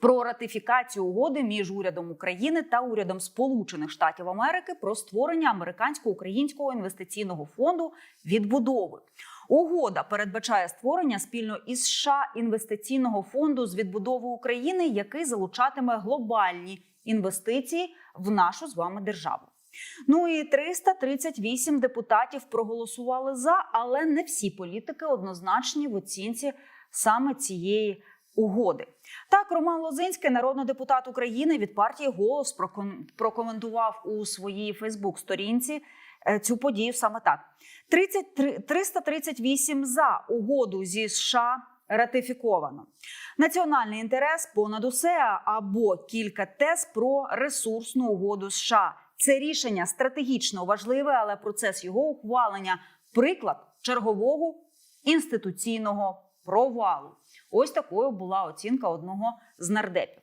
про ратифікацію угоди між урядом України та урядом Сполучених Штатів Америки про створення американсько-українського інвестиційного фонду відбудови. Угода передбачає створення спільно із США інвестиційного фонду з відбудови України, який залучатиме глобальні інвестиції в нашу з вами державу. Ну і 338 депутатів проголосували за, але не всі політики однозначні в оцінці саме цієї угоди. Так, Роман Лозинський, народний депутат України від партії Голос, прокоментував у своїй Фейсбук-сторінці е, цю подію саме так: 33 338 за угоду зі США ратифіковано. Національний інтерес понад усе або кілька тез про ресурсну угоду США. Це рішення стратегічно важливе, але процес його ухвалення приклад чергового інституційного провалу. Ось такою була оцінка одного з нардепів.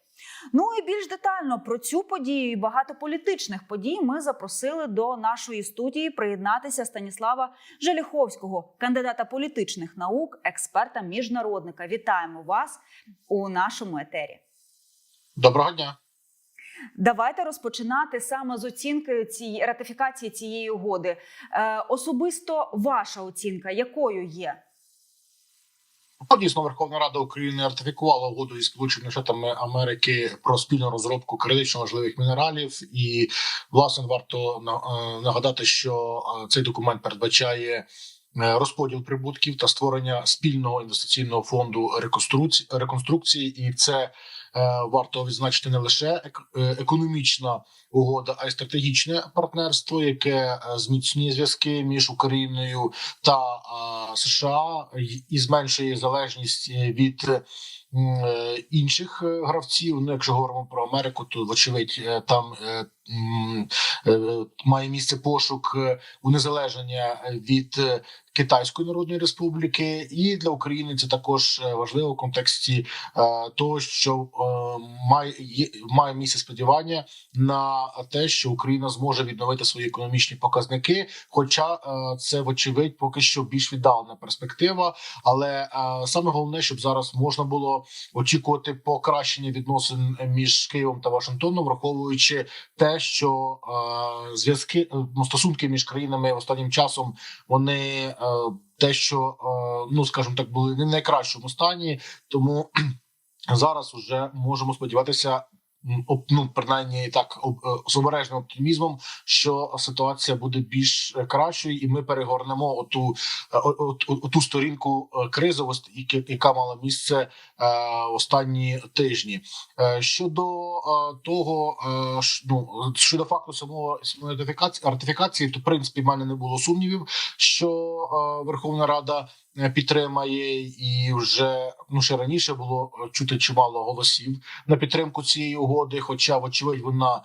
Ну і більш детально про цю подію і багато політичних подій ми запросили до нашої студії приєднатися Станіслава Желіховського, кандидата політичних наук, експерта міжнародника. Вітаємо вас у нашому етері. Доброго дня. Давайте розпочинати саме з оцінки цієї ратифікації цієї угоди. Е, особисто ваша оцінка якою є? Дійсно, Верховна Рада України ратифікувала угоду із Сполученими Штатами Америки про спільну розробку критично важливих мінералів. І власне варто е, нагадати, що е, цей документ передбачає е, розподіл прибутків та створення спільного інвестиційного фонду реконструкції, реконструкції, і це варто відзначити не лише е, економічна угода, а й стратегічне партнерство, яке е, зміцнює зв'язки між Україною та е, США і- зменшує залежність е, від е, е, інших е, гравців. Ну, якщо говоримо про Америку, то вочевидь е, там е, е, має місце пошук е, унезалеження від е, Китайської Народної Республіки, і для України це також е, важливо в контексті е, того, що е, має має місце сподівання на те, що Україна зможе відновити свої економічні показники. Хоча це вочевидь поки що більш віддалена перспектива. Але саме головне, щоб зараз можна було очікувати покращення відносин між Києвом та Вашингтоном, враховуючи те, що зв'язки ну, стосунки між країнами останнім часом вони те, що е, ну скажімо так, були не в найкращому стані, тому зараз вже можемо сподіватися. Ну, принаймні так е, з обережним оптимізмом, що ситуація буде більш е, кращою, і ми перегорнемо оту е, о- о- о- ту сторінку кризовості, яка- мала місце останні тижні. Щодо того, ну щодо факту самого ратифікації, ратифікації, то в принципі в мене не було сумнівів, що Верховна Рада підтримає, і вже ну ще раніше було е, чути чимало голосів на підтримку цієї угоди. Хоча, вочевидь, вона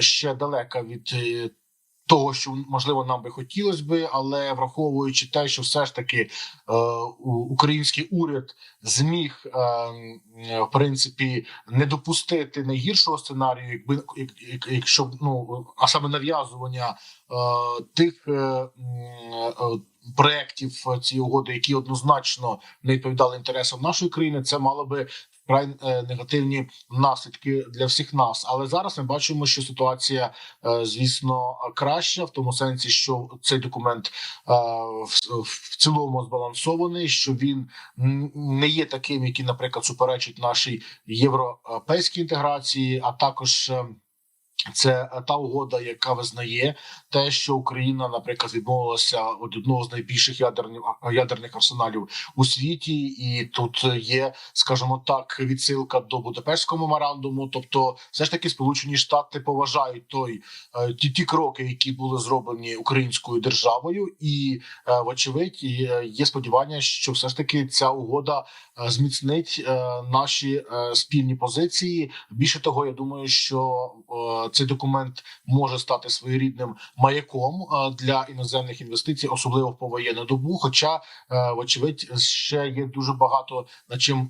ще далека від. Е, Того, що можливо нам би хотілося би, але враховуючи те, що все ж таки е, український уряд зміг е, в принципі не допустити найгіршого сценарію, якби як, як, якщо ну а саме нав'язування е, тих е, е, проєктів цієї угоди, які однозначно не відповідали інтересам нашої країни, це мало би вкрай е, негативні наслідки для всіх нас. Але зараз ми бачимо, що ситуація, е, звісно, краща в тому сенсі, що цей документ е, в цілому збалансований, що він не є таким, який, наприклад, суперечить нашій європейській інтеграції, а також. Е, Це та угода, яка визнає те, що Україна, наприклад, відмовилася від одного з найбільших ядерних ядерних арсеналів у світі, і тут є, скажімо так, відсилка до Будапештського меморандуму. Тобто, все ж таки, Сполучені Штати поважають той е, ті, ті кроки, які були зроблені українською державою, і е, вочевидь є є сподівання, що все ж таки ця угода е, зміцнить е, наші е, спільні позиції. Більше того, я думаю, що е, цей документ може стати своєрідним маяком е, для іноземних інвестицій, особливо в повоєнну добу. Хоча, е, вочевидь, ще є дуже багато над чим е,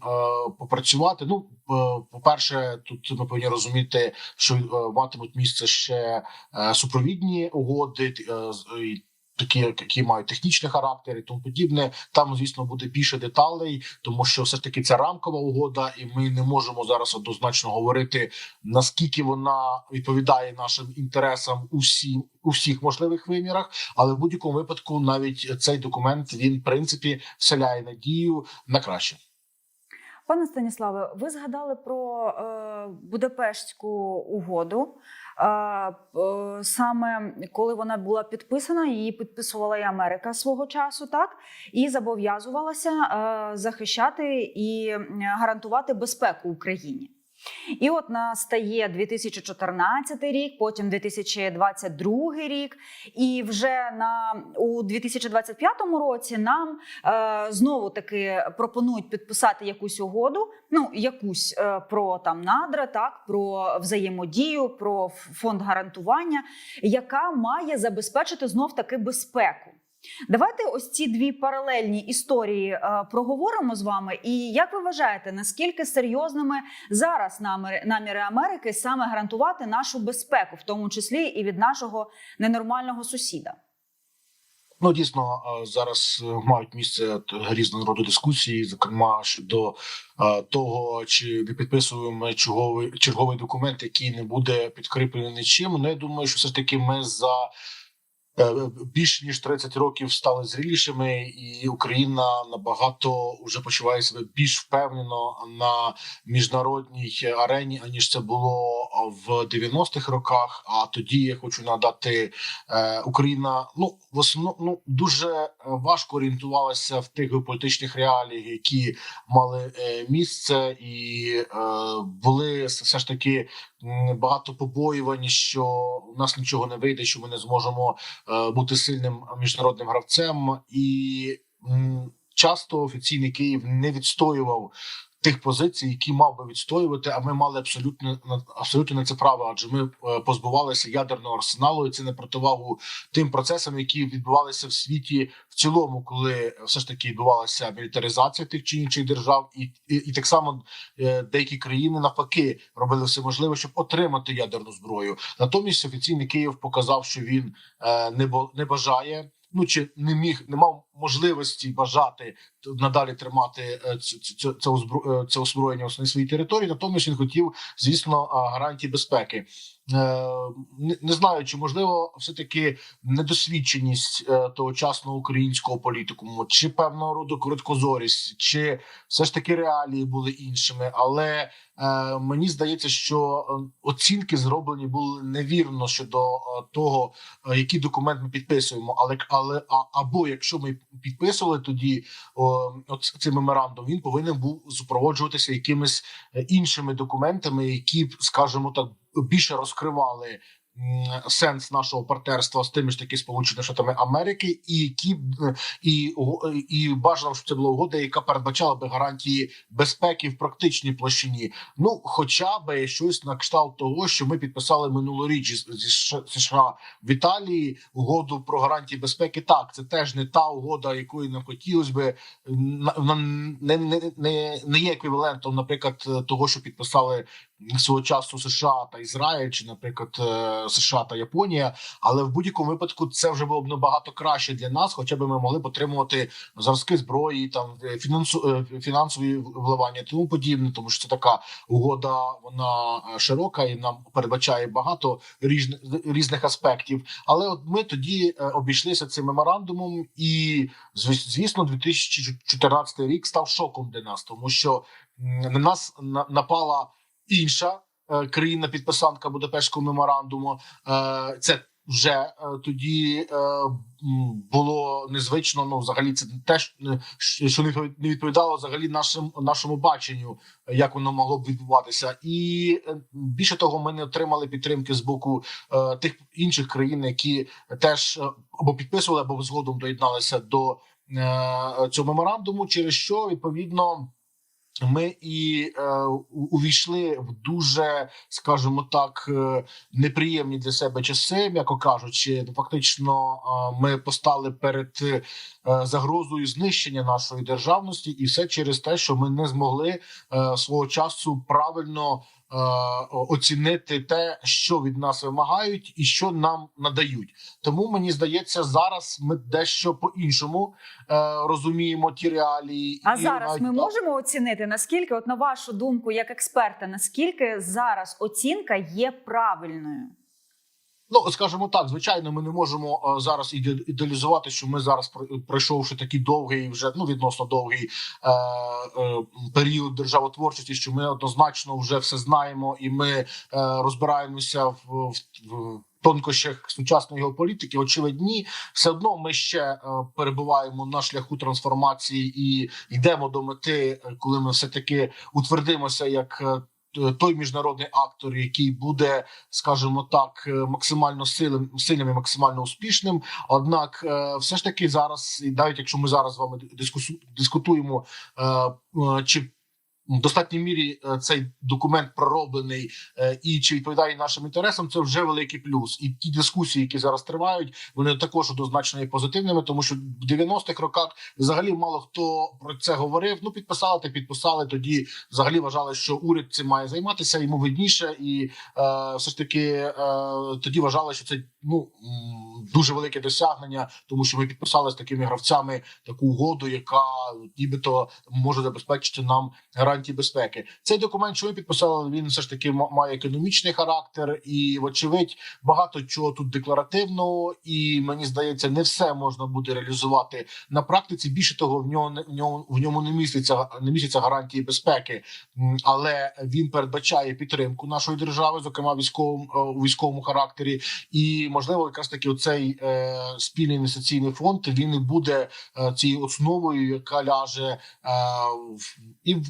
попрацювати. Ну, по перше, тут ми повинні розуміти, що матимуть місце ще супровідні угоди. Такі, які мають технічний характер і тому подібне. Там, звісно, буде більше деталей, тому що все ж таки це рамкова угода, і ми не можемо зараз однозначно говорити наскільки вона відповідає нашим інтересам у всі у всіх можливих вимірах. Але в будь-якому випадку, навіть цей документ він в принципі вселяє надію на краще. Пане Станіславе, ви згадали про е, Будапештську угоду. Саме коли вона була підписана, її підписувала і Америка свого часу, так і зобов'язувалася е, захищати і гарантувати безпеку Україні. І от настає 2014 рік, потім 2022 рік, і вже на у 2025 році нам е, знову таки пропонують підписати якусь угоду. Ну якусь е, про там надра, так про взаємодію, про фонд гарантування, яка має забезпечити знов таки безпеку. Давайте ось ці дві паралельні історії е, проговоримо з вами. І як ви вважаєте, наскільки серйозними зараз наміри, наміри Америки саме гарантувати нашу безпеку, в тому числі і від нашого ненормального сусіда? Ну дійсно е, зараз е, мають місце різного роду дискусії, зокрема щодо того, чи не підписуємо ми черговий черговий документ, який не буде підкріплений нічим. Ну я думаю, що все ж таки ми за е, більш ніж 30 років стали зрілішими, і Україна набагато вже почуває себе більш впевнено на міжнародній арені, аніж це було в 90-х роках. А тоді я хочу надати е, Україна. Ну в основному ну, дуже важко орієнтувалася в тих геополітичних реаліях, які мали е, місце, і е, були все ж таки багато побоювань, що у нас нічого не вийде, що ми не зможемо е, бути сильним міжнародним гравцем, і часто офіційний Київ не відстоював. Тих позицій, які мав би відстоювати, а ми мали абсолютно абсолютно на це право, адже ми е, позбувалися ядерного арсеналу, і це на противагу тим процесам, які відбувалися в світі в цілому, коли все ж таки відбувалася мілітаризація тих чи інших держав, і, і, і так само е, деякі країни навпаки робили все можливе, щоб отримати ядерну зброю. Натомість офіційний Київ показав, що він е, не не бажає. Ну чи не міг, не мав можливості бажати надалі тримати е, це е, це озброєння на своїй території. Натомість він хотів, звісно, гарантії безпеки. Е, Не, знаю, чи можливо все таки недосвідченість тогочасного українського політикуму, чи певного роду короткозорість, чи все ж таки реалії були іншими. Але мені здається, що оцінки зроблені були невірно щодо того, який документ ми підписуємо. Але але або якщо ми підписували тоді о, от цей меморандум, він повинен був супроводжуватися якимись е, іншими документами, які скажімо так, більше розкривали сенс нашого партнерства з тими ж таки сполученими штатами Америки, і які е, і і бажано, щоб це була угода, яка передбачала би гарантії безпеки в практичній площині. Ну, хоча би щось на кшталт того, що ми підписали минулоріч зі США в Італії угоду про гарантії безпеки. Так, це теж не та угода, якої нам хотілося би. Не, не, не, не є еквівалентом, наприклад, того, що підписали свого часу США та Ізраїль, чи, наприклад, е, США та Японія. Але в будь-якому випадку це вже було б набагато краще для нас, хоча б ми могли б отримувати зразки зброї, там е, фінансу е, фінансові вливання, тому подібне, тому що це така угода, вона широка і нам передбачає багато різних різних аспектів. Але от ми тоді обійшлися цим меморандумом, і звіс- звісно, 2014 рік став шоком для нас, тому що на нас на- напала інша е, країна підписантка Будапештського меморандуму. Е, Це вже е, тоді було незвично. Ну, взагалі, це теж що не відповідало взагалі нашим нашому баченню, як воно могло б відбуватися, і більше того, ми не отримали підтримки з боку тих інших країн, які теж або підписували, або згодом доєдналися до цього меморандуму, через що відповідно. Ми і е, увійшли в дуже, скажімо так, е, неприємні для себе часи, м'яко кажучи. Ну, Фактично, е, ми постали перед е, загрозою знищення нашої державності, і все через те, що ми не змогли е, свого часу правильно оцінити те, що від нас вимагають, і що нам надають. Тому мені здається, зараз ми дещо по іншому е, розуміємо ті реалії. А і зараз навіть ми можемо оцінити наскільки, от на вашу думку, як експерта, наскільки зараз оцінка є правильною? Ну, скажімо так, звичайно, ми не можемо е, зараз іде- ідеалізувати, що ми зараз про- пройшовши такий довгий, вже ну відносно довгий е, е, період державотворчості, що ми однозначно вже все знаємо, і ми е, розбираємося в, в, в тонкощах сучасної геополітики. Очевидні, все одно ми ще е, перебуваємо на шляху трансформації і йдемо до мети, е, коли ми все таки утвердимося як. Е, Той міжнародний актор, який буде скажімо так, е, максимально сильним, сильним і максимально успішним. Однак, е, все ж таки зараз, і навіть якщо ми зараз з вами дискутуємо, чи в достатній мірі е, цей документ пророблений е, і чи відповідає нашим інтересам, це вже великий плюс. І ті дискусії, які зараз тривають, вони також однозначно є позитивними, тому що в 90-х роках взагалі мало хто про це говорив. Ну підписали, та підписали. Тоді взагалі вважали, що уряд цим має займатися, йому видніше, і е, все ж таки е, тоді вважали, що це ну дуже велике досягнення, тому що ми підписали з такими гравцями таку угоду, яка нібито може забезпечити нам гарантії безпеки. Цей документ, що ми підписали, він все ж таки ма- має економічний характер, і вочевидь багато чого тут декларативного, і мені здається, не все можна буде реалізувати на практиці. Більше того, в нього в ньому в ньому не міститься не містяться гарантії безпеки, але він передбачає підтримку нашої держави, зокрема військовому е, військовому характері. І можливо, якраз таки оцей е, спільний інвестиційний фонд він і буде е, цією основою, яка ляже е, і в,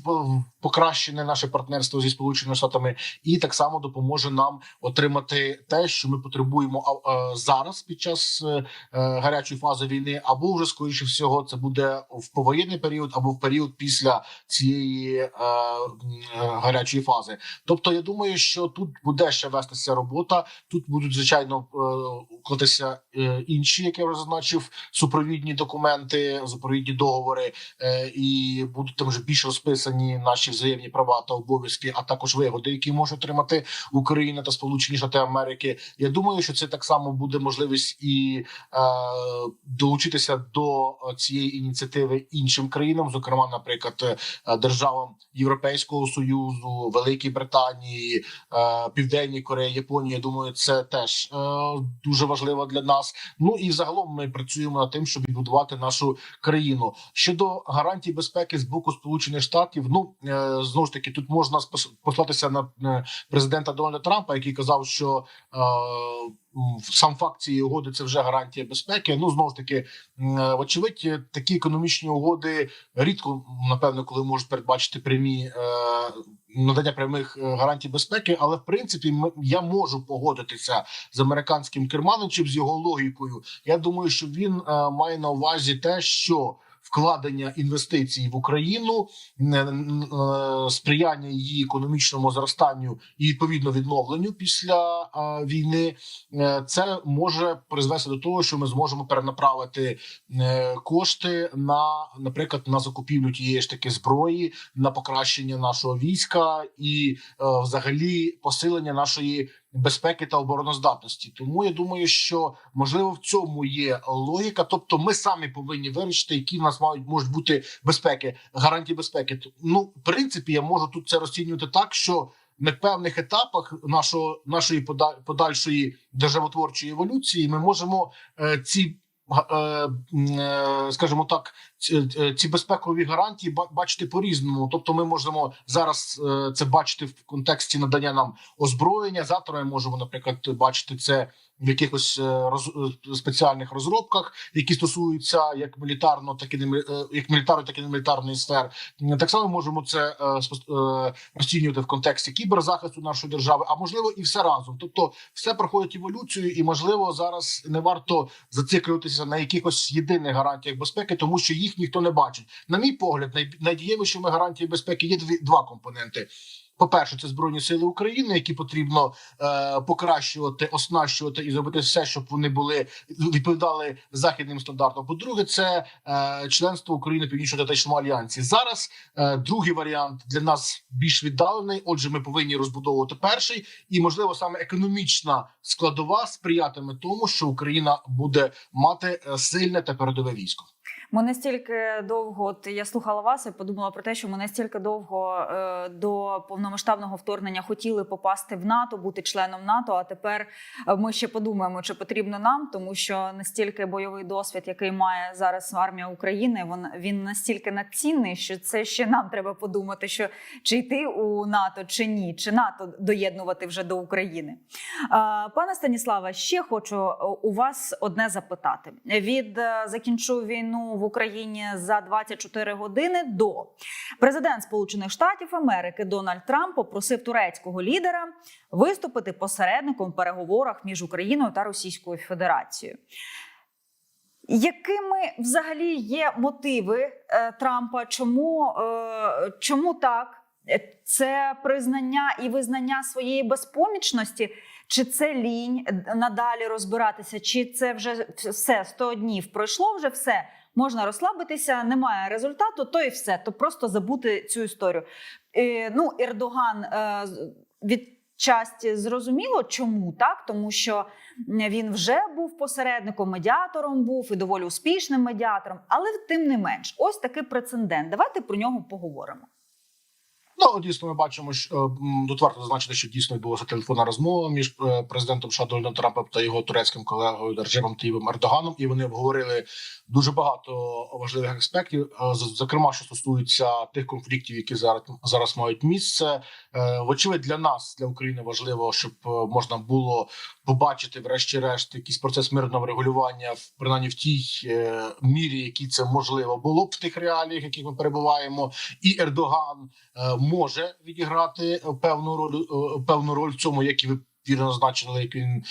покращене наше партнерство зі сполученими штатами, і так само допоможе нам отримати те, що ми потребуємо а, зараз під час гарячої фази війни, або вже скоріше всього це буде в повоєнний період, або в період після цієї гарячої фази. Тобто, я думаю, що тут буде ще вестися робота. Тут будуть звичайно е, інші, як я вже зазначив, супровідні документи, супровідні договори, е, і будуть там вже більш розписані наші взаємні права та обов'язки, а також вигоди, які може отримати Україна та Сполучені Штати Америки. Я думаю, що це так само буде можливість і е, долучитися до е, цієї ініціативи іншим країнам, зокрема, наприклад, е, державам Європейського союзу, Великій Британії, е, Південній Кореї, Японії. Я думаю, це теж е, дуже важливо для нас. Ну і загалом ми працюємо над тим, щоб відбудувати нашу країну щодо гарантій безпеки з боку Сполучених Штатів. Ну е, знову ж таки, тут можна послатися на е, президента Дональда Трампа, який казав, що е, сам факт цієї угоди це вже гарантія безпеки. Ну знову ж таки, е, такі економічні угоди рідко напевно, коли можуть передбачити прямі надання прямих е, гарантій безпеки. Але в принципі, я можу погодитися з американським керманичем з його логікою. Я думаю, що він е, має на увазі те, що вкладення інвестицій в Україну, е, е, сприяння її економічному зростанню і відповідно відновленню після війни, е, це може призвести до того, що ми зможемо перенаправити кошти на, наприклад, на закупівлю тієї ж таки зброї, на покращення нашого війська і взагалі посилення нашої безпеки та обороноздатності. Тому я думаю, що можливо в цьому є логіка. Тобто, ми самі повинні вирішити, які в нас мають можуть бути безпеки, гарантії безпеки. Ну, в принципі, я можу тут це розцінювати так, що на певних етапах нашого нашої пода- подальшої державотворчої еволюції ми можемо е, ці. е, е, Скажімо так, е, ці безпекові гарантії ба- бачити по різному. Тобто, ми можемо зараз е, це бачити в контексті надання нам озброєння. Завтра ми можемо, наприклад, бачити це в якихось е, роз, спеціальних розробках, які стосуються як мілітарно, так і не як мілітарної, так і немілітарної сфер. Так само можемо це розцінювати в контексті кіберзахисту нашої держави, а можливо і все разом. Тобто, все проходить еволюцію, і можливо зараз не варто зациклюватися на якихось єдиних гарантіях безпеки, тому що їх ніхто не бачить. На мій погляд, най- найдієвішими гарантіями безпеки є дві два компоненти. По-перше, це збройні сили України, які потрібно е, покращувати, оснащувати і зробити все, щоб вони були відповідали західним стандартам. По-друге, це е, членство України Північно-Атлантичному альянсі. Зараз е, другий варіант для нас більш віддалений. Отже, ми повинні розбудовувати перший, і можливо саме економічна складова сприятиме тому, що Україна буде мати е, сильне та передове військо. Ми настільки довго, от я слухала вас і подумала про те, що ми настільки довго е, до повномасштабного вторгнення хотіли попасти в НАТО, бути членом НАТО. А тепер е, ми ще подумаємо, чи потрібно нам, тому що настільки бойовий досвід, який має зараз армія України, він, він настільки надцінний, що це ще нам треба подумати, що чи йти у НАТО, чи ні, чи НАТО доєднувати вже до України. Е, Пане Станіславе, ще хочу е, у вас одне запитати. Від е, закінчу війну в Україні за 24 години до президент Сполучених Штатів Америки Дональд Трамп попросив турецького лідера виступити посередником в переговорах між Україною та Російською Федерацією. Якими взагалі є мотиви е, Трампа? Чому, е, чому так? Е, Це признання і визнання своєї безпомічності, чи це лінь надалі розбиратися, чи це вже все 100 днів пройшло вже все. Можна розслабитися, немає результату, то і все. То просто забути цю історію. Е, ну, Ердоган е, від часті зрозуміло, чому так, тому що він вже був посередником, медіатором був і доволі успішним медіатором, але тим не менш, ось такий прецедент. Давайте про нього поговоримо. Ну дійсно, ми бачимо, що м, тут варто зазначити, що дійсно відбулася телефонна розмова між е, президентом США Трампом та його турецьким колегою Реджепом Таївом Ердоганом, і вони обговорили дуже багато важливих аспектів, е, зокрема, що стосується тих конфліктів, які зараз зараз мають місце. Е, Вочевидь, для нас, для України, важливо, щоб е, можна було побачити, врешті-решт, якийсь процес мирного врегулювання в принаймні в тій е, мірі, якій це можливо було б в тих реаліях, в яких ми перебуваємо, і Ердоган е, може відіграти е, певну роль певну роль в цьому, як і ви вірно зазначили, як він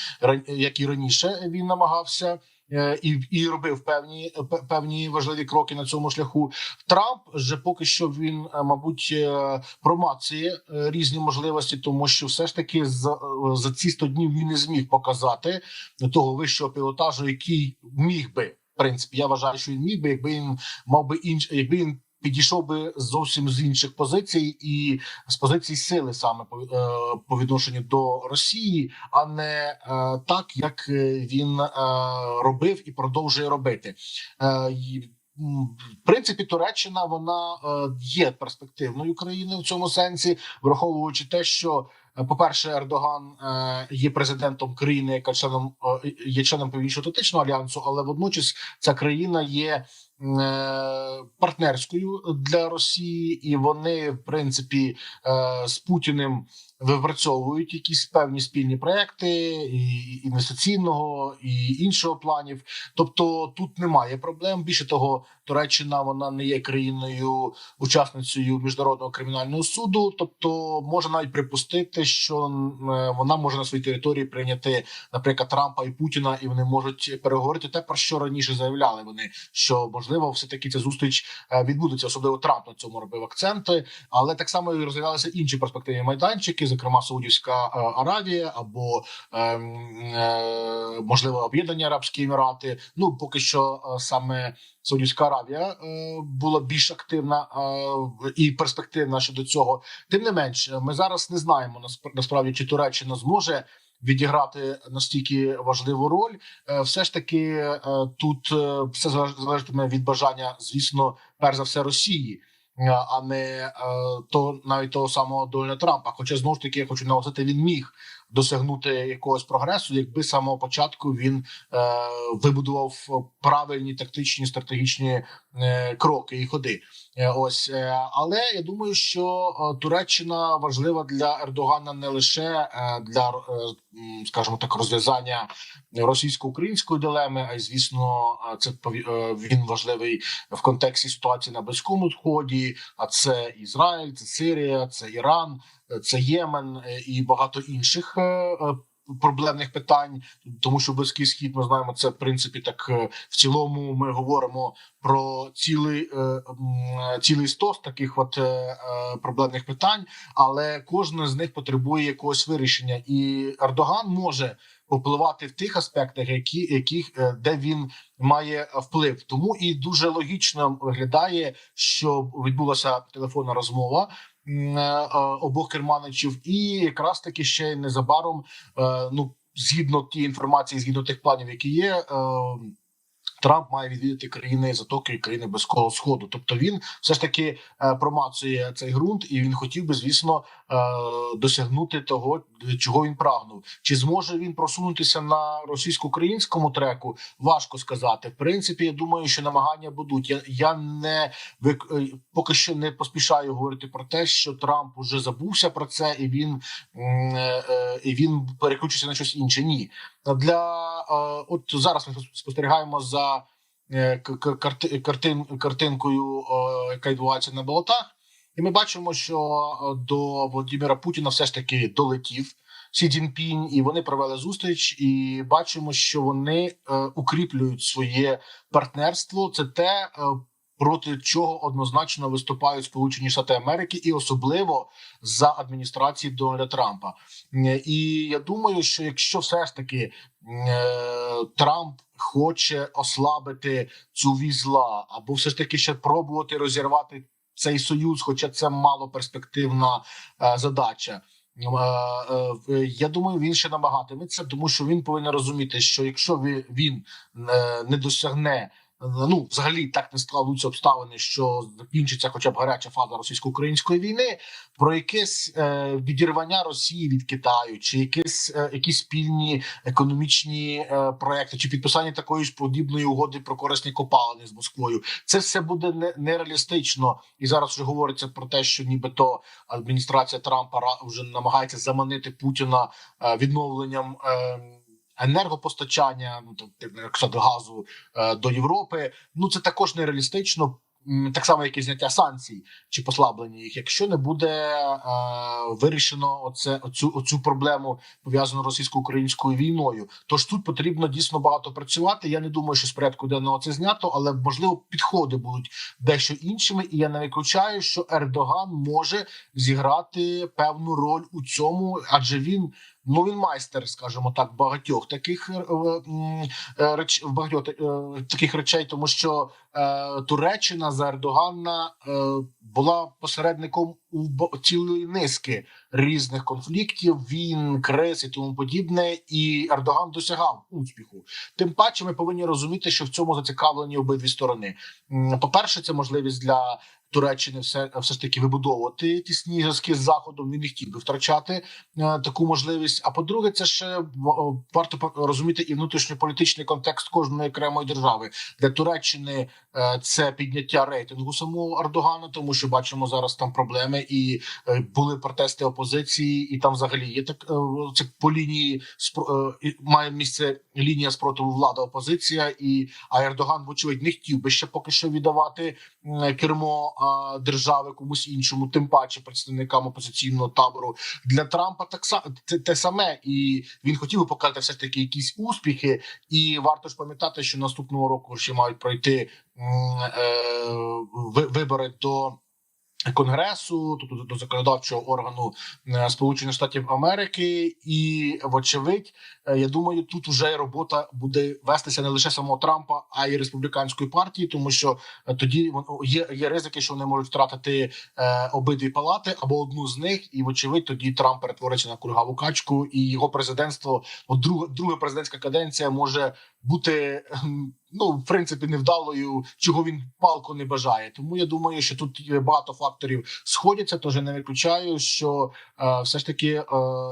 як і раніше він намагався. Е, І, і робив певні певні важливі кроки на цьому шляху. Трамп же поки що він, е, мабуть, е, промацує різні можливості, тому що все ж таки за, за ці 100 днів він не зміг показати того вищого пілотажу, який міг би в принципі. Я вважаю, що він міг би, якби він мав би інш, якби він підійшов би зовсім з інших позицій, і з позицій сили саме по, е, відношенню до Росії, а не е, так, як е, він робив і продовжує робити. В принципі, Туреччина вона є перспективною країною в цьому сенсі, враховуючи те, що. е, По-перше, Ердоган є президентом країни, яка членом є членом Північно-Атлантичного альянсу, але водночас ця країна є партнерською для Росії, і вони, в принципі, е, з Путіним випрацьовують якісь певні спільні проекти і інвестиційного і іншого планів. Тобто тут немає проблем. Більше того, Туреччина вона не є країною учасницею міжнародного кримінального суду. Тобто, можна навіть припустити, що е, вона може на своїй території прийняти, наприклад, Трампа і Путіна, і вони можуть переговорити те, про що раніше заявляли вони, що можливо, все таки ця зустріч е, відбудеться. Особливо Трамп на цьому робив акценти, але так само і розглядалися інші перспективні майданчики, зокрема Саудівська е, Аравія або ем, е, можливо Об'єднані Арабські Емірати. Ну поки що е, саме Саудівська Аравія була більш активна і перспективна щодо цього. Тим не менш, ми зараз не знаємо насп- насправді, чи Туреччина зможе. Відіграти настільки важливу роль, все ж таки тут все залеж- залежатиме від бажання, звісно, перш за все Росії, а не е, то навіть того самого Дональда Трампа. Хоча знову ж таки я хочу наголосити, він міг досягнути якогось прогресу, якби з самого початку він е, вибудував правильні тактичні стратегічні е, кроки і ходи. Е, Ось, е, але я думаю, що е, Туреччина важлива для Ердогана не лише е, для, е, скажімо так, розв'язання російсько-української дилеми, а й звісно, е, це е, він важливий в контексті ситуації на близькому сході. А це Ізраїль, це Сирія, це Іран, це Ємен е, і багато інших е, е, проблемних питань, тому що близький схід ми знаємо, це в принципі так в цілому. Ми говоримо про цілий цілий стос таких от проблемних питань, але кожне з них потребує якогось вирішення, і Ердоган може попливати в тих аспектах, які яких де він має вплив. Тому і дуже логічно виглядає, що відбулася телефонна розмова обох керманичів, і якраз таки ще незабаром, е, ну згідно тієї інформації, згідно тих планів, які є. Трамп має відвідати країни Затоки і країни Близького Сходу. Тобто він все ж таки е, промацує цей ґрунт, і він хотів би, звісно, е, досягнути того, чого він прагнув. Чи зможе він просунутися на російсько-українському треку? Важко сказати. В принципі, я думаю, що намагання будуть. Я, я не вик- е, поки що не поспішаю говорити про те, що Трамп уже забувся про це, і він, і він переключиться на щось інше. Ні, для от зараз ми спостерігаємо за карти- картин, картинкою, е, яка відбувається на болотах, і ми бачимо, що е, до Володимира Путіна все ж таки долетів Сі Цзіньпінь, і вони провели зустріч, і бачимо, що вони е, укріплюють своє партнерство. Це те. е, Проти чого однозначно виступають Сполучені Штати Америки, і особливо за адміністрації Дональда Трампа. Е, І я думаю, що якщо все ж таки е, Трамп хоче ослабити цю візла, або все ж таки ще пробувати розірвати цей союз, хоча це мало перспективна е, задача. Е, е, Я думаю, він ще намагатиметься, тому що він повинен розуміти, що якщо він е, не досягне. Ну, взагалі так не складуться обставини, що закінчиться хоча б гаряча фаза російсько-української війни, про якесь е, відірвання Росії від Китаю, чи якісь е, якісь спільні економічні е, проекти, чи підписання такої ж подібної угоди про корисні копалини з Москвою. Це все буде не, нереалістично. І зараз вже говориться про те, що нібито адміністрація Трампа ра- вже намагається заманити Путіна е, відновленням. Е, Енергопостачання, ну тобто якщо газу е, до Європи. Ну це також нереалістично. Так само, як і зняття санкцій чи послаблення їх, якщо не буде е, вирішено оце оцю, оцю проблему пов'язану російсько-українською війною. Тож тут потрібно дійсно багато працювати. Я не думаю, що з порядку денного це знято, але можливо підходи будуть дещо іншими. І я не виключаю, що Ердоган може зіграти певну роль у цьому, адже він. Ну він майстер, скажімо так, багатьох таких е, м, е, реч багатьох е, таких речей, тому що е, Туреччина за Ердогана е, була посередником у цілої низки різних конфліктів, війн, криз і тому подібне. І Ердоган досягав успіху. Тим паче, ми повинні розуміти, що в цьому зацікавлені обидві сторони. По перше, це можливість для. Туреччини все все ж таки вибудовувати тісні зв'язки з заходом. Він не хотів би втрачати е, таку можливість. А по-друге, це ще варто по- розуміти і внутрішньополітичний контекст кожної окремої держави для Туреччини. е, Це підняття рейтингу самого Ердогана, тому що бачимо зараз там проблеми, і е, були протести опозиції, і там взагалі є так е, це по лінії спро- е, має місце лінія спротиву влада опозиція. І а Ердоган, вочевидь, не хотів би ще поки що віддавати кермо а, держави комусь іншому, тим паче представникам опозиційного табору для Трампа. Так само це те саме, і він хотів би показати все ж таки якісь успіхи. І варто ж пам'ятати, що наступного року ще мають пройти е, ви- вибори до. Конгресу, тобто до законодавчого органу е, Сполучених Штатів Америки, і вочевидь, е, я думаю, тут вже робота буде вестися не лише самого Трампа, а й республіканської партії, тому що е, тоді є, є ризики, що вони можуть втратити обидві палати або одну з них, і вочевидь, тоді Трамп перетвориться на кульгаву качку, і його президентство, от друга друга президентська каденція може бути ем, ну в принципі невдалою, чого він палко не бажає. Тому я думаю, що тут багато факторів сходяться. Тож я не виключаю, що е, все ж таки е,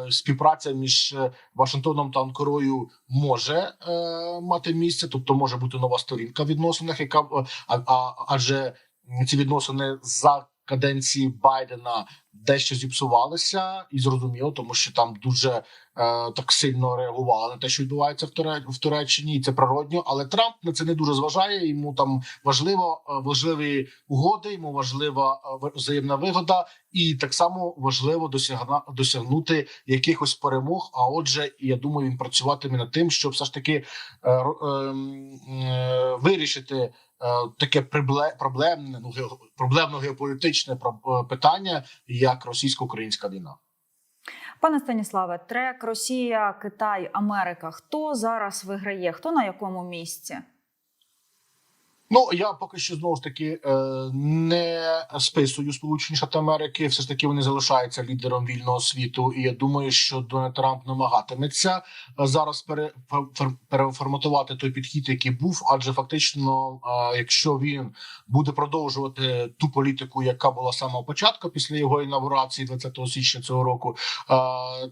співпраця між е, Вашингтоном та Анкарою може е, мати місце, тобто може бути нова сторінка відносинах, яка е, а, а, адже ці відносини за каденції Байдена дещо зіпсувалися, і зрозуміло, тому що там дуже е, так сильно реагували на те, що відбувається в Туре- в Туреччині, і це природньо. Але Трамп на це не дуже зважає. Йому там важливо е, важливі угоди, йому важлива е, взаємна вигода, і так само важливо досягна досягнути якихось перемог. А отже, я думаю, він працюватиме над тим, щоб все ж таки е, ем, е, вирішити е, таке прибле- проблемне, ну проблемно геополітичне е, питання, як російсько-українська війна. Пане Станіславе, трек Росія, Китай, Америка. Хто зараз виграє? Хто на якому місці? Ну я поки що знову ж таки е, не списую Сполучені Штати Америки. Все ж таки вони залишаються лідером вільного світу. І я думаю, що Дональд Трамп намагатиметься е, зараз пере, переформатувати той підхід, який був. Адже фактично, е, якщо він буде продовжувати ту політику, яка була з самого початку після його інавгурації 20 січня цього року,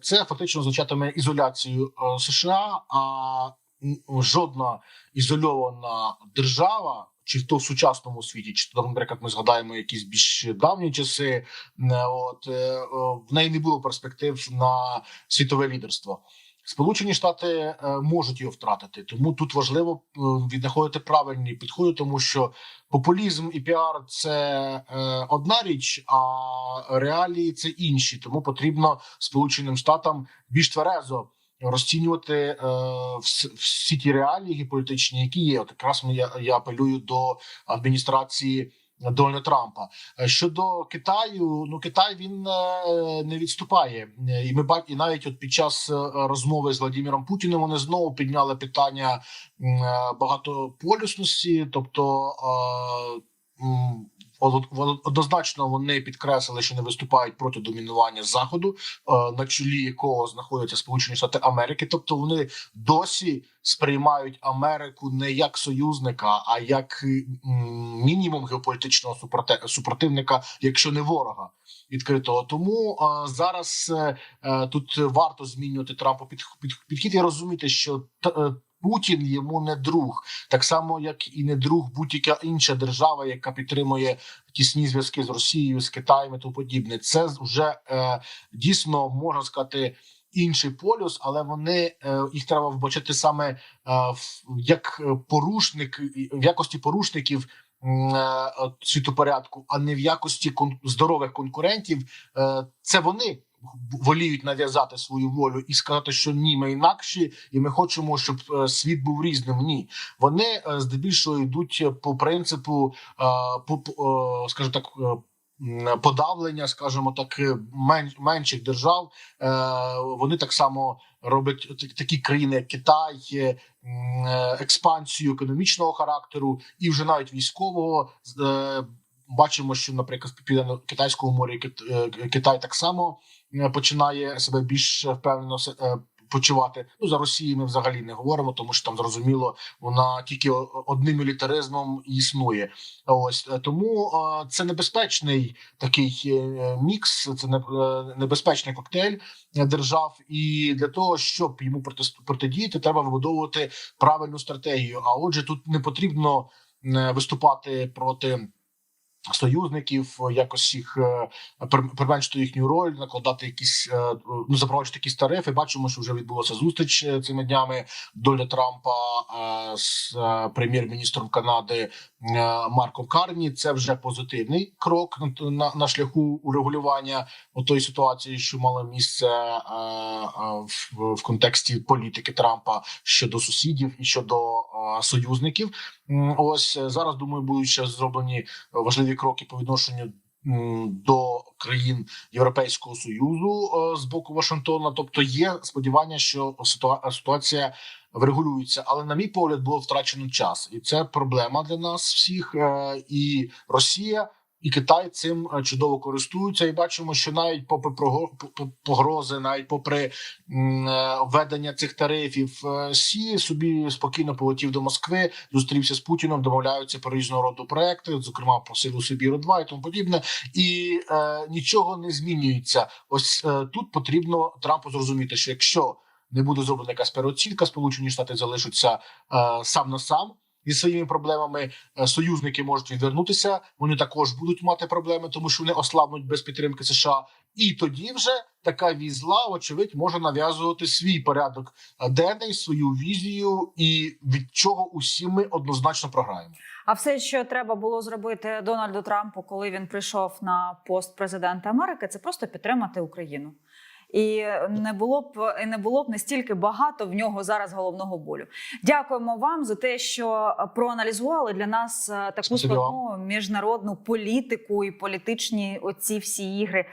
це фактично означатиме ізоляцію США. А жодна ізольована держава, чи то в сучасному світі, чи то, наприклад, ми згадаємо якісь більш давні часи. От е, в неї не було перспектив на світове лідерство. Сполучені Штати е, можуть його втратити, тому тут важливо е, віднаходити правильні підходи, тому що популізм і піар це е, одна річ, а реалії це інші. Тому потрібно Сполученим Штатам більш тверезо розцінювати е, всі ті реалії геополітичні, які є. От якраз я, я апелюю до адміністрації. Дональда Трампа Е, щодо Китаю, ну Китай він е, не відступає, і ми бачимо, і навіть от під час розмови з Владимиром Путіним вони знову підняли питання багатополюсності, тобто однозначно вони підкреслили, що не виступають проти домінування заходу, е, на чолі якого знаходяться Сполучені Штати Америки. Тобто вони досі сприймають Америку не як союзника, а як мінімум геополітичного супротивника, якщо не ворога відкритого. Тому е, зараз е, е, тут варто змінювати Трампу під, під, підхід і розуміти, що т- е, Путін йому не друг, так само як і не друг будь-яка інша держава, яка підтримує тісні зв'язки з Росією, з Китаєм тому подібне. Це вже е, дійсно можна сказати. Інший полюс, але вони е, їх треба вбачати саме е, як порушник в якості порушників е, світопорядку, а не в якості здорових конкурентів. Це вони воліють нав'язати свою волю і сказати, що ні, ми інакші, і ми хочемо, щоб е, світ був різним. Ні, вони е, здебільшого йдуть по принципу, е, по, скажімо так. Подавлення, скажімо так, мен, менших держав, вони так само роблять такі країни, як Китай, експансію економічного характеру і вже навіть військового. Бачимо, що, наприклад, в південно-китайському морі е, Китай так само починає себе більш впевнено се- е, почувати. Ну за Росію ми взагалі не говоримо, тому що там зрозуміло, вона тільки одним мілітаризмом існує. Ось е, тому е, це небезпечний такий е, мікс, це не- е, небезпечний коктейль е, держав. І для того, щоб йому протидіяти, треба вибудовувати правильну стратегію. А отже, тут не потрібно е, виступати проти. Союзників якось їх е, применшити їхню роль, накладати якісь е, ну запроваджувати якісь тарифи. Бачимо, що вже відбулася зустріч е, цими днями Доля Трампа е, з е, прем'єр-міністром Канади е, Марком Карні. Це вже позитивний крок на, на, шляху урегулювання тої ситуації, що мала місце е, е, в, в контексті політики Трампа щодо сусідів і щодо е, союзників. Ось е, зараз думаю, будуть ще зроблені важливі кроки по відношенню до країн Європейського союзу е, з боку Вашингтона. Тобто, є сподівання, що ситуа- ситуація врегулюється, але на мій погляд було втрачено час, і це проблема для нас всіх. е, І Росія. І Китай цим е, чудово користуються, і бачимо, що навіть попри погрози, навіть попри е, введення цих тарифів, е, Сі собі спокійно полетів до Москви, зустрівся з Путіном, домовляються про різного роду проекти, зокрема про силу Сибіру 2 і тому подібне, і е, нічого не змінюється. Ось е, тут потрібно Трампу зрозуміти, що якщо не буде зроблена якась переоцінка, Сполучені Штати залишаться е, сам на сам. Зі своїми проблемами. Е, Союзники можуть відвернутися. Вони також будуть мати проблеми, тому що вони ослабнуть без підтримки США. І тоді вже така візла, очевидь, може нав'язувати свій порядок денний, свою візію, і від чого усі ми однозначно програємо. А все, що треба було зробити Дональду Трампу, коли він прийшов на пост президента Америки, це просто підтримати Україну. І не було б і не було б настільки багато в нього зараз головного болю. Дякуємо вам за те, що проаналізували для нас е, таку складну міжнародну політику і політичні оці всі ігри.